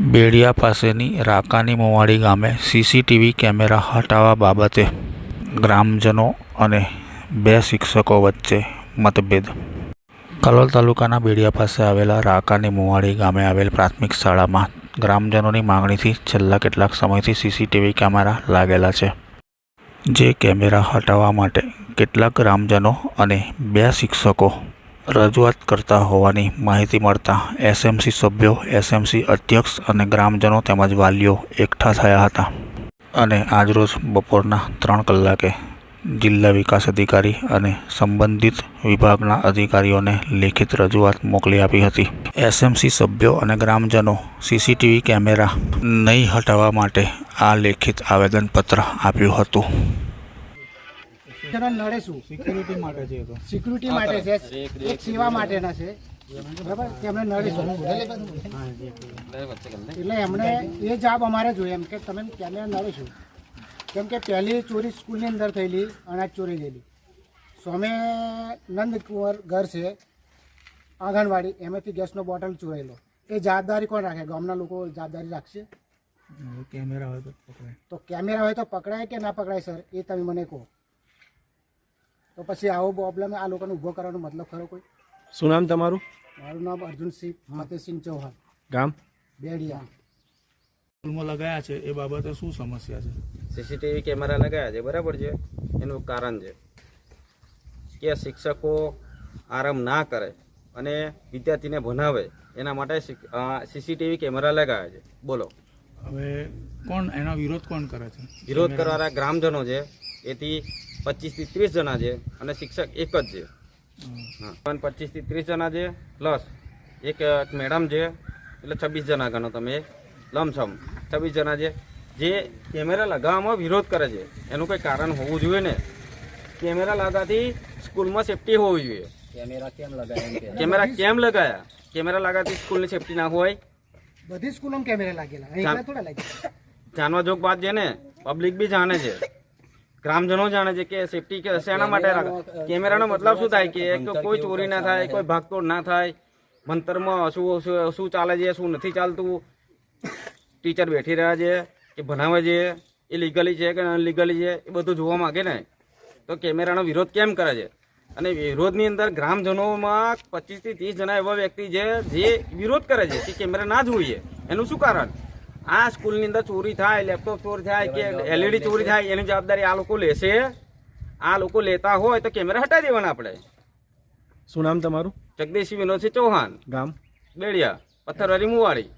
બેડિયા પાસેની રાકાની મોવાડી ગામે CCTV camera હટાવવા બાબતે ગ્રામજનો અને બે શિક્ષકો વચ્ચે મતભેદ. કલોલ તાલુકાના બેડિયા પાસે આવેલા રાકાની મોવાડી ગામે આવેલ પ્રાથમિક શાળામાં ગ્રામજનોની માંગણીથી છેલ્લા કેટલાક સમયથી સીસીટીવી કેમેરા લાગેલા છે. જે કેમેરા હટાવવા માટે કેટલાક ગ્રામજનો અને બે શિક્ષકો રજૂઆત કરતા હોવાની માહિતી મળતા એસએમસી સભ્યો, એસએમસી અધ્યક્ષ અને ગ્રામજનો તેમજ વાલીઓ એકઠા થયા હતા અને આજરોજ બપોરના ત્રણ કલાકે જિલ્લા વિકાસ અધિકારી અને સંબંધિત વિભાગના અધિકારીઓને લેખિત રજૂઆત મોકલી આપી હતી. એસએમસી સભ્યો અને ગ્રામજનો સીસીટીવી કેમેરા નહીં હટાવવા માટે આ લેખિત આવેદનપત્ર આપ્યું હતું. જણા નડે શું? સિક્યુરિટી માટે છે એ તો. સિક્યુરિટી માટે છે. એક સેવા માટેના છે. બરાબર? તેમણે નડે શું? એટલે એમણે એ જાબ અમારે જોઈએ એમ કે તમે કેમેરા નડે શું? કેમ કે પહેલી ચોરી સ્કૂલની અંદર થયેલી અનાજ ચોરી ગયેલી સ્વામે નંદકુંવર ઘર છે આંગણવાડી એમાંથી ગેસનો બોટલ ચોરાયેલો. એ જવાબદારી કોણ રાખે? ગામના લોકો જવાબદારી રાખશે? કેમેરા હોય તો પકડાય. તો કેમેરા હોય તો પકડાય કે ના પકડાય સર? એ તમે મને કહો. તો પછી આવો પ્રોબ્લેમ આ લોકોને ઊભો કરવાનો મતલબ ખરો કોઈ? શું નામ તમારું? મારું નામ અર્જુનસિંહ ફતેહસિંહ ચૌહાણ. ગામ? બેડિયા. સ્કૂલમાં લગાયા છે એ બાબતે શું સમસ્યા છે? સીસીટીવી કેમેરા લગાયા છે બરાબર છે? એનું કારણ છે કે શિક્ષકો આરામ ના કરે અને વિદ્યાર્થીને ભણાવે એના માટે સીસીટીવી કેમેરા લગાવ્યા છે. બોલો. હવે કોણ એનો વિરોધ કોણ કરે છે? વિરોધ કરવાના ગ્રામજનો છે એથી પચીસથી ત્રીસ જણા છે અને શિક્ષક એક જ છે. હા. પણ પચીસથી ત્રીસ જણા છે પ્લસ એક મેડમ છે એટલે છવ્વીસ જણા ગણો તમે લમસમ. છવ્વીસ જણા છે. જે કેમેરા લગાવવામાં વિરોધ કરે છે એનું કંઈ કારણ હોવું જોઈએ ને? કેમેરા લગાવવાથી સ્કૂલમાં સેફટી હોવી જોઈએ. કેમેરા કેમ લગાયા કેમેરા લગાવવાથી સ્કૂલની સેફટી ના હોય? બધી સ્કૂલમાં કેમેરા લાગેલા. થોડા લાગેલા જાણવા જોગ વાત છે ને? પબ્લિક બી જાણે છે. ગ્રામજનો જાણે છે કે સેફટી કે શેના માટે રાખે? કેમેરાનો મતલબ શું થાય કે એક તો કોઈ ચોરી ના થાય કોઈ ભાગતોડ ના થાય ભણતરમાં શું શું- શું ચાલે છે શું નથી ચાલતું? ટીચર બેઠી રહ્યા છે કે ભણાવે છે એ લીગલી છે કે અનલીગલી છે એ બધું જોવા માંગે ને. તો કેમેરાનો વિરોધ કેમ કરે છે? અને વિરોધની અંદર ગ્રામજનોમાં પચીસથી ત્રીસ જણા એવા વ્યક્તિ છે જે વિરોધ કરે છે કે કેમેરા ના જોઈએ એનું શું કારણ? આ સ્કૂલની અંદર ચોરી થાય લેપટોપ ચોરી થાય કે એલઈડી ચોરી થાય એની જવાબદારી આ લોકો લેશે. આ લોકો લેતા હોય તો કેમેરા હટાવી દેવાના આપણે. શું નામ તમારું? જગદીશ વિનોદસિંહ ચૌહાણ. ગામ? બેડિયા પથ્થરવારી મુવાડી.